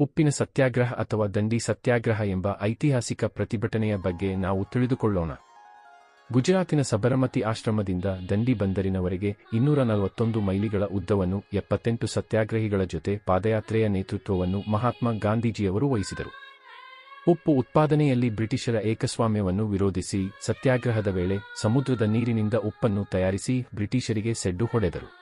ಉಪ್ಪಿನ ಸತ್ಯಾಗ್ರಹ ಅಥವಾ ದಂಡಿ ಸತ್ಯಾಗ್ರಹ ಎಂಬ ಐತಿಹಾಸಿಕ ಪ್ರತಿಭಟನೆಯ ಬಗ್ಗೆ ನಾವು ತಿಳಿದುಕೊಳ್ಳೋಣ. ಗುಜರಾತಿನ ಸಬರಮತಿ ಆಶ್ರಮದಿಂದ ದಂಡಿ ಬಂದರಿನವರೆಗೆ ಇನ್ನೂರ ನಲವತ್ತೊಂದು ಮೈಲಿಗಳ ಉದ್ದವನ್ನು ಎಪ್ಪತ್ತೆಂಟು ಸತ್ಯಾಗ್ರಹಿಗಳ ಜೊತೆ ಪಾದಯಾತ್ರೆಯ ನೇತೃತ್ವವನ್ನು ಮಹಾತ್ಮ ಗಾಂಧೀಜಿಯವರು ವಹಿಸಿದರು. ಉಪ್ಪು ಉತ್ಪಾದನೆಯಲ್ಲಿ ಬ್ರಿಟಿಷರ ಏಕಸ್ವಾಮ್ಯವನ್ನು ವಿರೋಧಿಸಿ ಸತ್ಯಾಗ್ರಹದ ವೇಳೆ ಸಮುದ್ರದ ನೀರಿನಿಂದ ಉಪ್ಪನ್ನು ತಯಾರಿಸಿ ಬ್ರಿಟಿಷರಿಗೆ ಸೆಡ್ಡು ಹೊಡೆದರು.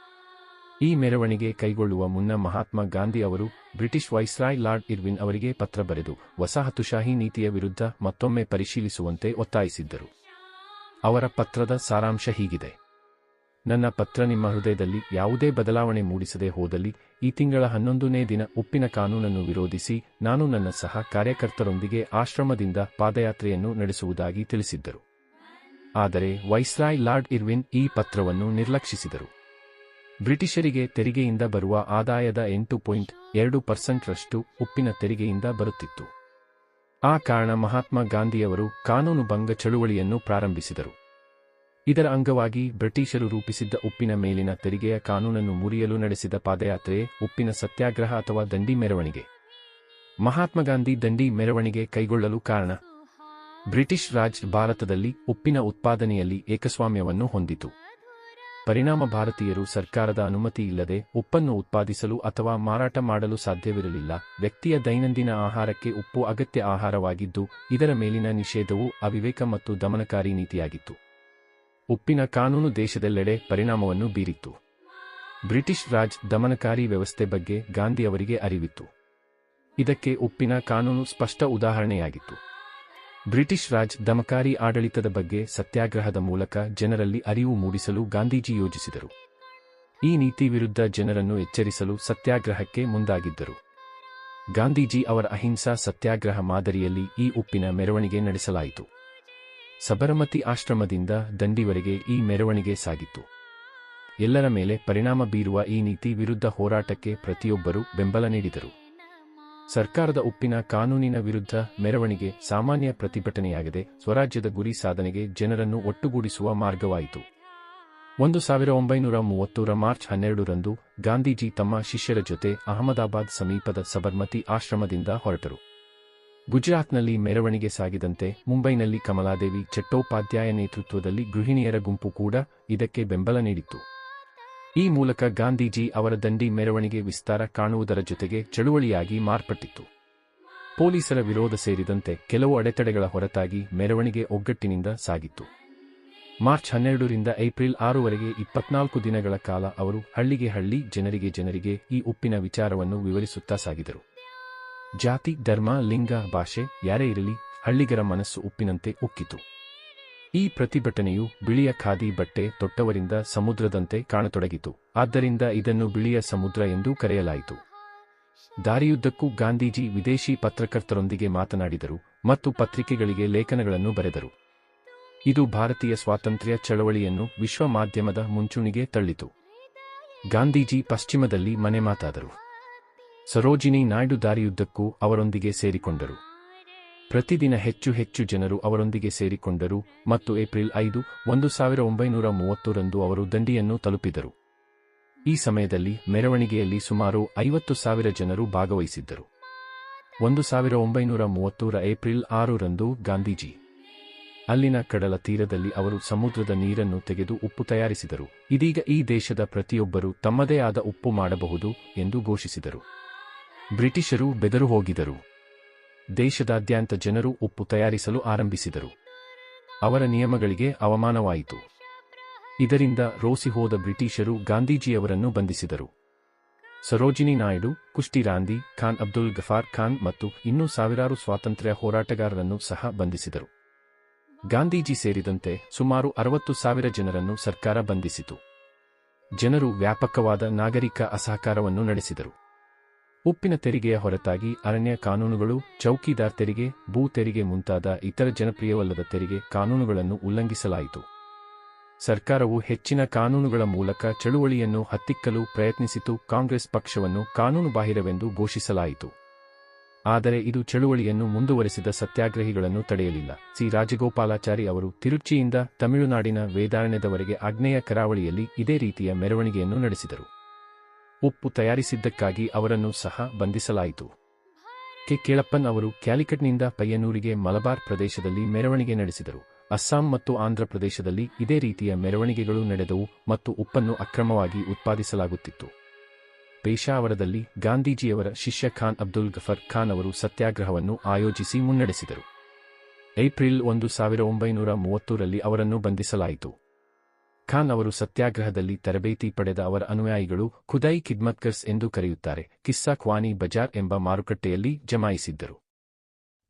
ಈ ಮೆರವಣಿಗೆ ಕೈಗೊಳ್ಳುವ ಮುನ್ನ ಮಹಾತ್ಮ ಗಾಂಧಿ ಅವರು ಬ್ರಿಟಿಷ್ ವೈಸ್ರಾಯ್ ಲಾರ್ಡ್ ಇರ್ವಿನ್ ಅವರಿಗೆ ಪತ್ರ ಬರೆದು ವಸಾಹತುಶಾಹಿ ನೀತಿಯ ವಿರುದ್ಧ ಮತ್ತೊಮ್ಮೆ ಪರಿಶೀಲಿಸುವಂತೆ ಒತ್ತಾಯಿಸಿದ್ದರು. ಅವರ ಪತ್ರದ ಸಾರಾಂಶ ಹೀಗಿದೆ. ನನ್ನ ಪತ್ರ ನಿಮ್ಮ ಹೃದಯದಲ್ಲಿ ಯಾವುದೇ ಬದಲಾವಣೆ ಮೂಡಿಸದೆ ಹೋದಲ್ಲಿ ಈ ತಿಂಗಳ ಹನ್ನೊಂದನೇ ದಿನ ಉಪ್ಪಿನ ಕಾನೂನನ್ನು ವಿರೋಧಿಸಿ ನಾನು ನನ್ನ ಸಹ ಕಾರ್ಯಕರ್ತರೊಂದಿಗೆ ಆಶ್ರಮದಿಂದ ಪಾದಯಾತ್ರೆಯನ್ನು ನಡೆಸುವುದಾಗಿ ತಿಳಿಸಿದ್ದರು. ಆದರೆ ವೈಸ್ರಾಯ್ ಲಾರ್ಡ್ ಇರ್ವಿನ್ ಈ ಪತ್ರವನ್ನು ನಿರ್ಲಕ್ಷಿಸಿದರು. ಬ್ರಿಟಿಷರಿಗೆ ತೆರಿಗೆಯಿಂದ ಬರುವ ಆದಾಯದ ಎಂಟು ಪಾಯಿಂಟ್ ಎರಡು ಪರ್ಸೆಂಟ್ರಷ್ಟು ಉಪ್ಪಿನ ತೆರಿಗೆಯಿಂದ ಬರುತ್ತಿತ್ತು. ಆ ಕಾರಣ ಮಹಾತ್ಮ ಗಾಂಧಿಯವರು ಕಾನೂನು ಭಂಗ ಚಳುವಳಿಯನ್ನು ಪ್ರಾರಂಭಿಸಿದರು. ಇದರ ಅಂಗವಾಗಿ ಬ್ರಿಟಿಷರು ರೂಪಿಸಿದ್ದ ಉಪ್ಪಿನ ಮೇಲಿನ ತೆರಿಗೆಯ ಕಾನೂನನ್ನು ಮುರಿಯಲು ನಡೆಸಿದ ಪಾದಯಾತ್ರೆ ಉಪ್ಪಿನ ಸತ್ಯಾಗ್ರಹ ಅಥವಾ ದಂಡಿ ಮೆರವಣಿಗೆ. ಮಹಾತ್ಮ ಗಾಂಧಿ ದಂಡಿ ಮೆರವಣಿಗೆ ಕೈಗೊಳ್ಳಲು ಕಾರಣ, ಬ್ರಿಟಿಷ್ ರಾಜ್ ಭಾರತದಲ್ಲಿ ಉಪ್ಪಿನ ಉತ್ಪಾದನೆಯಲ್ಲಿ ಏಕಸ್ವಾಮ್ಯವನ್ನು ಹೊಂದಿತು. ಪರಿಣಾಮ ಭಾರತೀಯರು ಸರ್ಕಾರದ ಅನುಮತಿ ಇಲ್ಲದೆ ಉಪ್ಪನ್ನು ಉತ್ಪಾದಿಸಲು ಅಥವಾ ಮಾರಾಟ ಮಾಡಲು ಸಾಧ್ಯವಿರಲಿಲ್ಲ. ವ್ಯಕ್ತಿಯ ದೈನಂದಿನ ಆಹಾರಕ್ಕೆ ಉಪ್ಪು ಅಗತ್ಯ ಆಹಾರವಾಗಿದ್ದು, ಇದರ ಮೇಲಿನ ನಿಷೇಧವು ಅವಿವೇಕ ಮತ್ತು ದಮನಕಾರಿ ನೀತಿಯಾಗಿತ್ತು. ಉಪ್ಪಿನ ಕಾನೂನು ದೇಶದೆಲ್ಲೆಡೆ ಪರಿಣಾಮವನ್ನು ಬೀರಿತ್ತು. ಬ್ರಿಟಿಷ್ ರಾಜ್ ದಮನಕಾರಿ ವ್ಯವಸ್ಥೆ ಬಗ್ಗೆ ಗಾಂಧಿಯವರಿಗೆ ಅರಿವಿತ್ತು. ಇದಕ್ಕೆ ಉಪ್ಪಿನ ಕಾನೂನು ಸ್ಪಷ್ಟ ಉದಾಹರಣೆಯಾಗಿತ್ತು. ಬ್ರಿಟಿಷ್ ರಾಜ್ ದಮಕಾರಿ ಆಡಳಿತದ ಬಗ್ಗೆ ಸತ್ಯಾಗ್ರಹದ ಮೂಲಕ ಜನರಲ್ಲಿ ಅರಿವು ಮೂಡಿಸಲು ಗಾಂಧೀಜಿ ಯೋಜಿಸಿದರು. ಈ ನೀತಿ ವಿರುದ್ಧ ಜನರನ್ನು ಎಚ್ಚರಿಸಲು ಸತ್ಯಾಗ್ರಹಕ್ಕೆ ಮುಂದಾಗಿದ್ದರು. ಗಾಂಧೀಜಿ ಅವರ ಅಹಿಂಸಾ ಸತ್ಯಾಗ್ರಹ ಮಾದರಿಯಲ್ಲಿ ಈ ಉಪ್ಪಿನ ಮೆರವಣಿಗೆ ನಡೆಸಲಾಯಿತು. ಸಬರಮತಿ ಆಶ್ರಮದಿಂದ ದಂಡಿವರೆಗೆ ಈ ಮೆರವಣಿಗೆ ಸಾಗಿತ್ತು. ಎಲ್ಲರ ಮೇಲೆ ಪರಿಣಾಮ ಬೀರುವ ಈ ನೀತಿ ವಿರುದ್ಧ ಹೋರಾಟಕ್ಕೆ ಪ್ರತಿಯೊಬ್ಬರೂ ಬೆಂಬಲ ನೀಡಿದರು. ಸರ್ಕಾರದ ಉಪ್ಪಿನ ಕಾನೂನಿನ ವಿರುದ್ಧ ಮೆರವಣಿಗೆ ಸಾಮಾನ್ಯ ಪ್ರತಿಭಟನೆಯಾಗದೆ. ಸ್ವರಾಜ್ಯದ ಗುರಿ ಸಾಧನೆಗೆ ಜನರನ್ನು ಒಟ್ಟುಗೂಡಿಸುವ ಮಾರ್ಗವಾಯಿತು. ಒಂದು ಸಾವಿರ ಒಂಬೈನೂರ ಮೂವತ್ತೂರ ಮಾರ್ಚ್ ಹನ್ನೆರಡರಂದು ಗಾಂಧೀಜಿ ತಮ್ಮ ಶಿಷ್ಯರ ಜೊತೆ ಅಹಮದಾಬಾದ್ ಸಮೀಪದ ಸಬರ್ಮತಿ ಆಶ್ರಮದಿಂದ ಹೊರಟರು. ಗುಜರಾತ್ನಲ್ಲಿ ಮೆರವಣಿಗೆ ಸಾಗಿದಂತೆ ಮುಂಬೈನಲ್ಲಿ ಕಮಲಾದೇವಿ ಚಟ್ಟೋಪಾಧ್ಯಾಯ ನೇತೃತ್ವದಲ್ಲಿ ಗೃಹಿಣಿಯರ ಗುಂಪು ಕೂಡ ಇದಕ್ಕೆ ಬೆಂಬಲ ನೀಡಿತ್ತು. ಈ ಮೂಲಕ ಗಾಂಧೀಜಿ ಅವರ ದಂಡಿ ಮೆರವಣಿಗೆ ವಿಸ್ತಾರ ಕಾಣುವುದರ ಜೊತೆಗೆ ಚಳುವಳಿಯಾಗಿ ಮಾರ್ಪಟ್ಟಿತ್ತು ಪೊಲೀಸರ ವಿರೋಧ ಸೇರಿದಂತೆ ಕೆಲವು ಅಡೆತಡೆಗಳ ಹೊರತಾಗಿ ಮೆರವಣಿಗೆ ಒಗ್ಗಟ್ಟಿನಿಂದ ಸಾಗಿತ್ತು. ಮಾರ್ಚ್ ಹನ್ನೆರಡರಿಂದ ಏಪ್ರಿಲ್ ಆರುವರೆಗೆ ಇಪ್ಪತ್ನಾಲ್ಕು ದಿನಗಳ ಕಾಲ ಅವರು ಹಳ್ಳಿಗೆ ಹಳ್ಳಿ, ಜನರಿಗೆ ಜನರಿಗೆ ಈ ಉಪ್ಪಿನ ವಿಚಾರವನ್ನು ವಿವರಿಸುತ್ತಾ ಸಾಗಿದರು. ಜಾತಿ, ಧರ್ಮ, ಲಿಂಗ, ಭಾಷೆ ಯಾರೇ ಇರಲಿ ಹಳ್ಳಿಗರ ಮನಸ್ಸು ಉಪ್ಪಿನಂತೆ ಉಕ್ಕಿತು. ಈ ಪ್ರತಿಭಟನೆಯು ಬಿಳಿಯ ಖಾದಿ ಬಟ್ಟೆ ತೊಟ್ಟವರಿಂದ ಸಮುದ್ರದಂತೆ ಕಾಣತೊಡಗಿತು. ಆದ್ದರಿಂದ ಇದನ್ನು ಬಿಳಿಯ ಸಮುದ್ರ ಎಂದು ಕರೆಯಲಾಯಿತು. ದಾರಿಯುದ್ದಕ್ಕೂ ಗಾಂಧೀಜಿ ವಿದೇಶಿ ಪತ್ರಕರ್ತರೊಂದಿಗೆ ಮಾತನಾಡಿದರು ಮತ್ತು ಪತ್ರಿಕೆಗಳಿಗೆ ಲೇಖನಗಳನ್ನು ಬರೆದರು. ಇದು ಭಾರತೀಯ ಸ್ವಾತಂತ್ರ್ಯ ಚಳವಳಿಯನ್ನು ವಿಶ್ವ ಮಾಧ್ಯಮದ ಮುಂಚೂಣಿಗೆ ತಳ್ಳಿತು. ಗಾಂಧೀಜಿ ಪಶ್ಚಿಮದಲ್ಲಿ ಮನೆಮಾತಾದರು ಸರೋಜಿನಿ ನಾಯ್ಡು ದಾರಿಯುದ್ದಕ್ಕೂ ಅವರೊಂದಿಗೆ ಸೇರಿಕೊಂಡರು. ಪ್ರತಿದಿನ ಹೆಚ್ಚು ಹೆಚ್ಚು ಜನರು ಅವರೊಂದಿಗೆ ಸೇರಿಕೊಂಡರು ಮತ್ತು ಏಪ್ರಿಲ್ ಐದು, ಒಂದು ಸಾವಿರ ಒಂಬೈನೂರ ಮೂವತ್ತರಂದು ಅವರು ದಂಡಿಯನ್ನು ತಲುಪಿದರು. ಈ ಸಮಯದಲ್ಲಿ ಮೆರವಣಿಗೆಯಲ್ಲಿ ಸುಮಾರು ಐವತ್ತು ಸಾವಿರ ಜನರು ಭಾಗವಹಿಸಿದ್ದರು. ಒಂದು ಸಾವಿರ ಒಂಬೈನೂರ ಮೂವತ್ತೂರ ಏಪ್ರಿಲ್ ಆರರಂದು ಗಾಂಧೀಜಿ ಅಲ್ಲಿನ ಕಡಲ ತೀರದಲ್ಲಿ ಅವರು ಸಮುದ್ರದ ನೀರನ್ನು ತೆಗೆದು ಉಪ್ಪು ತಯಾರಿಸಿದರು. ಇದೀಗ ಈ ದೇಶದ ಪ್ರತಿಯೊಬ್ಬರೂ ತಮ್ಮದೇ ಆದ ಉಪ್ಪು ಮಾಡಬಹುದು ಎಂದು ಘೋಷಿಸಿದರು. ಬ್ರಿಟಿಷರು ಬೆದರು ಹೋಗಿದರು ದೇಶದಾದ್ಯಂತ ಜನರು ಉಪ್ಪು ತಯಾರಿಸಲು ಆರಂಭಿಸಿದರು. ಅವರ ನಿಯಮಗಳಿಗೆ ಅವಮಾನವಾಯಿತು. ಇದರಿಂದ ರೋಸಿಹೋದ ಬ್ರಿಟಿಷರು ಗಾಂಧೀಜಿಯವರನ್ನು ಬಂಧಿಸಿದರು. ಸರೋಜಿನಿ ನಾಯ್ಡು ಕುಷ್ಟಿರಾಂದಿ ಖಾನ್ ಅಬ್ದುಲ್ ಗಫಾರ್ ಖಾನ್ ಮತ್ತು ಇನ್ನೂ ಸಾವಿರಾರು ಸ್ವಾತಂತ್ರ್ಯ ಹೋರಾಟಗಾರರನ್ನು ಸಹ ಬಂಧಿಸಿದರು. ಗಾಂಧೀಜಿ ಸೇರಿದಂತೆ ಸುಮಾರು ಅರವತ್ತು ಸಾವಿರ ಜನರನ್ನು ಸರ್ಕಾರ ಬಂಧಿಸಿತು. ಜನರು ವ್ಯಾಪಕವಾದ ನಾಗರಿಕ ಅಸಹಕಾರವನ್ನು ನಡೆಸಿದರು. ಉಪ್ಪಿನ ತೆರಿಗೆಯ ಹೊರತಾಗಿ ಅರಣ್ಯ ಕಾನೂನುಗಳು, ಚೌಕಿದಾರ್ ತೆರಿಗೆ, ಭೂ ತೆರಿಗೆ ಮುಂತಾದ ಇತರ ಜನಪ್ರಿಯವಲ್ಲದ ತೆರಿಗೆ ಕಾನೂನುಗಳನ್ನು ಉಲ್ಲಂಘಿಸಲಾಯಿತು. ಸರ್ಕಾರವು ಹೆಚ್ಚಿನ ಕಾನೂನುಗಳ ಮೂಲಕ ಚಳುವಳಿಯನ್ನು ಹತ್ತಿಕ್ಕಲು ಪ್ರಯತ್ನಿಸಿತು, ಕಾಂಗ್ರೆಸ್ ಪಕ್ಷವನ್ನು ಕಾನೂನುಬಾಹಿರವೆಂದು ಘೋಷಿಸಲಾಯಿತು. ಆದರೆ ಇದು ಚಳುವಳಿಯನ್ನು ಮುಂದುವರೆಸಿದ ಸತ್ಯಾಗ್ರಹಿಗಳನ್ನು ತಡೆಯಲಿಲ್ಲ. ಸಿ. ರಾಜಗೋಪಾಲಾಚಾರಿ ಅವರು ತಿರುಚಿಯಿಂದ ತಮಿಳುನಾಡಿನ ವೇದಾರಣ್ಯದವರೆಗೆ ಆಗ್ನೇಯ ಕರಾವಳಿಯಲ್ಲಿ ಇದೇ ರೀತಿಯ ಮೆರವಣಿಗೆಯನ್ನು ನಡೆಸಿದರು. ಉಪ್ಪು ತಯಾರಿಸಿದ್ದಕ್ಕಾಗಿ ಅವರನ್ನು ಸಹ ಬಂಧಿಸಲಾಯಿತು. ಕೆ. ಕೇಳಪ್ಪನ್ ಅವರು ಕ್ಯಾಲಿಕಟ್ನಿಂದ ಪಯ್ಯನೂರಿಗೆ ಮಲಬಾರ್ ಪ್ರದೇಶದಲ್ಲಿ ಮೆರವಣಿಗೆ ನಡೆಸಿದರು. ಅಸ್ಸಾಂ ಮತ್ತು ಆಂಧ್ರ ಪ್ರದೇಶದಲ್ಲಿ ಇದೇ ರೀತಿಯ ಮೆರವಣಿಗೆಗಳು ನಡೆದವು ಮತ್ತು ಉಪ್ಪನ್ನು ಅಕ್ರಮವಾಗಿ ಉತ್ಪಾದಿಸಲಾಗುತ್ತಿತ್ತು. ಪೇಶಾವರದಲ್ಲಿ ಗಾಂಧೀಜಿಯವರ ಶಿಷ್ಯ ಖಾನ್ ಅಬ್ದುಲ್ ಗಫರ್ ಖಾನ್ ಅವರು ಸತ್ಯಾಗ್ರಹವನ್ನು ಆಯೋಜಿಸಿ ಮುನ್ನಡೆಸಿದರು. ಏಪ್ರಿಲ್ ಒಂದು ಸಾವಿರ ಒಂಬೈನೂರ ಮೂವತ್ತರಲ್ಲಿ ಅವರನ್ನು ಬಂಧಿಸಲಾಯಿತು. ಖಾನ್ ಅವರು ಸತ್ಯಾಗ್ರಹದಲ್ಲಿ ತರಬೇತಿ ಪಡೆದ ಅವರ ಅನುಯಾಯಿಗಳು ಖುದೈ ಕಿದ್ಮತ್ಕರ್ಸ್ ಎಂದು ಕರೆಯುತ್ತಾರೆ, ಕಿಸ್ಸಾ ಖ್ವಾನಿ ಬಜಾರ್ ಎಂಬ ಮಾರುಕಟ್ಟೆಯಲ್ಲಿ ಜಮಾಯಿಸಿದ್ದರು.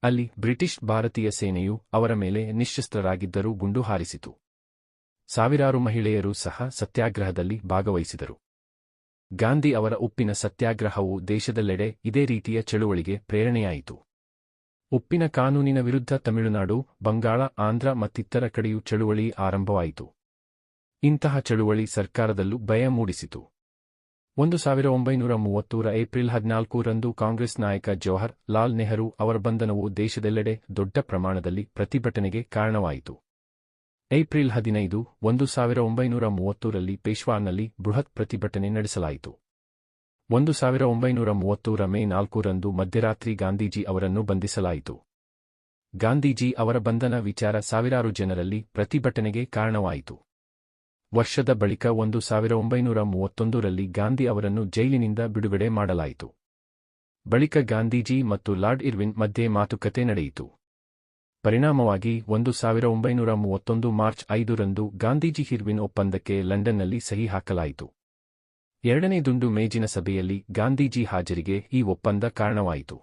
ಅಲ್ಲಿ ಬ್ರಿಟಿಷ್ ಭಾರತೀಯ ಸೇನೆಯು ಅವರ ಮೇಲೆ ನಿಶಸ್ತ್ರರಾಗಿದ್ದರೂ ಗುಂಡು ಹಾರಿಸಿತು. ಸಾವಿರಾರು ಮಹಿಳೆಯರು ಸಹ ಸತ್ಯಾಗ್ರಹದಲ್ಲಿ ಭಾಗವಹಿಸಿದರು. ಗಾಂಧಿ ಅವರ ಉಪ್ಪಿನ ಸತ್ಯಾಗ್ರಹವು ದೇಶದೆಲ್ಲೆಡೆ ಇದೇ ರೀತಿಯ ಚಳುವಳಿಗೆ ಪ್ರೇರಣೆಯಾಯಿತು. ಉಪ್ಪಿನ ಕಾನೂನಿನ ವಿರುದ್ಧ ತಮಿಳುನಾಡು, ಬಂಗಾಳ, ಆಂಧ್ರ ಮತ್ತಿತರ ಕಡೆಯೂ ಚಳುವಳಿ ಆರಂಭವಾಯಿತು. ಇಂತಹ ಚಳುವಳಿ ಸರ್ಕಾರದಲ್ಲೂ ಭಯ ಮೂಡಿಸಿತು. ಒಂದು ಸಾವಿರ ಒಂಬೈನೂರ ಮೂವತ್ತೂರ ಏಪ್ರಿಲ್ ಹದಿನಾಲ್ಕೂರಂದು ಕಾಂಗ್ರೆಸ್ ನಾಯಕ ಜವಾಹರ್ ಲಾಲ್ ನೆಹರು ಅವರ ಬಂಧನವು ದೇಶದೆಲ್ಲೆಡೆ ದೊಡ್ಡ ಪ್ರಮಾಣದಲ್ಲಿ ಪ್ರತಿಭಟನೆಗೆ ಕಾರಣವಾಯಿತು. ಏಪ್ರಿಲ್ ಹದಿನೈದು, ಒಂದು ಸಾವಿರ ಒಂಬೈನೂರ ಮೂವತ್ತೂರಲ್ಲಿ ಪೇಶ್ವಾನಲ್ಲಿ ಬೃಹತ್ ಪ್ರತಿಭಟನೆ ನಡೆಸಲಾಯಿತು. ಒಂದು ಸಾವಿರ ಒಂಬೈನೂರ ಮೂವತ್ತೂರ ಮೇ ನಾಲ್ಕರಂದು ಮಧ್ಯರಾತ್ರಿ ಗಾಂಧೀಜಿ ಅವರನ್ನು ಬಂಧಿಸಲಾಯಿತು. ಗಾಂಧೀಜಿ ಅವರ ಬಂಧನ ವಿಚಾರ ಸಾವಿರಾರು ಜನರಲ್ಲಿ ಪ್ರತಿಭಟನೆಗೆ ಕಾರಣವಾಯಿತು. ವರ್ಷದ ಬಳಿಕ ಒಂದು ಸಾವಿರ ಒಂಬೈನೂರ ಮೂವತ್ತೊಂದರಲ್ಲಿ ಗಾಂಧಿ ಅವರನ್ನು ಜೈಲಿನಿಂದ ಬಿಡುಗಡೆ ಮಾಡಲಾಯಿತು. ಬಳಿಕ ಗಾಂಧೀಜಿ ಮತ್ತು ಲಾರ್ಡ್ ಇರ್ವಿನ್ ಮಧ್ಯೆ ಮಾತುಕತೆ ನಡೆಯಿತು. ಪರಿಣಾಮವಾಗಿ ಒಂದು ಸಾವಿರ ಒಂಬೈನೂರ ಮೂವತ್ತೊಂದು ಮಾರ್ಚ್ ಐದರಂದು ಗಾಂಧೀಜಿ ಹಿರ್ವಿನ್ ಒಪ್ಪಂದಕ್ಕೆ ಲಂಡನ್ನಲ್ಲಿ ಸಹಿ ಹಾಕಲಾಯಿತು. ಎರಡನೇ ದುಂಡು ಮೇಜಿನ ಸಭೆಯಲ್ಲಿ ಗಾಂಧೀಜಿ ಹಾಜರಿಗೆ ಈ ಒಪ್ಪಂದ ಕಾರಣವಾಯಿತು.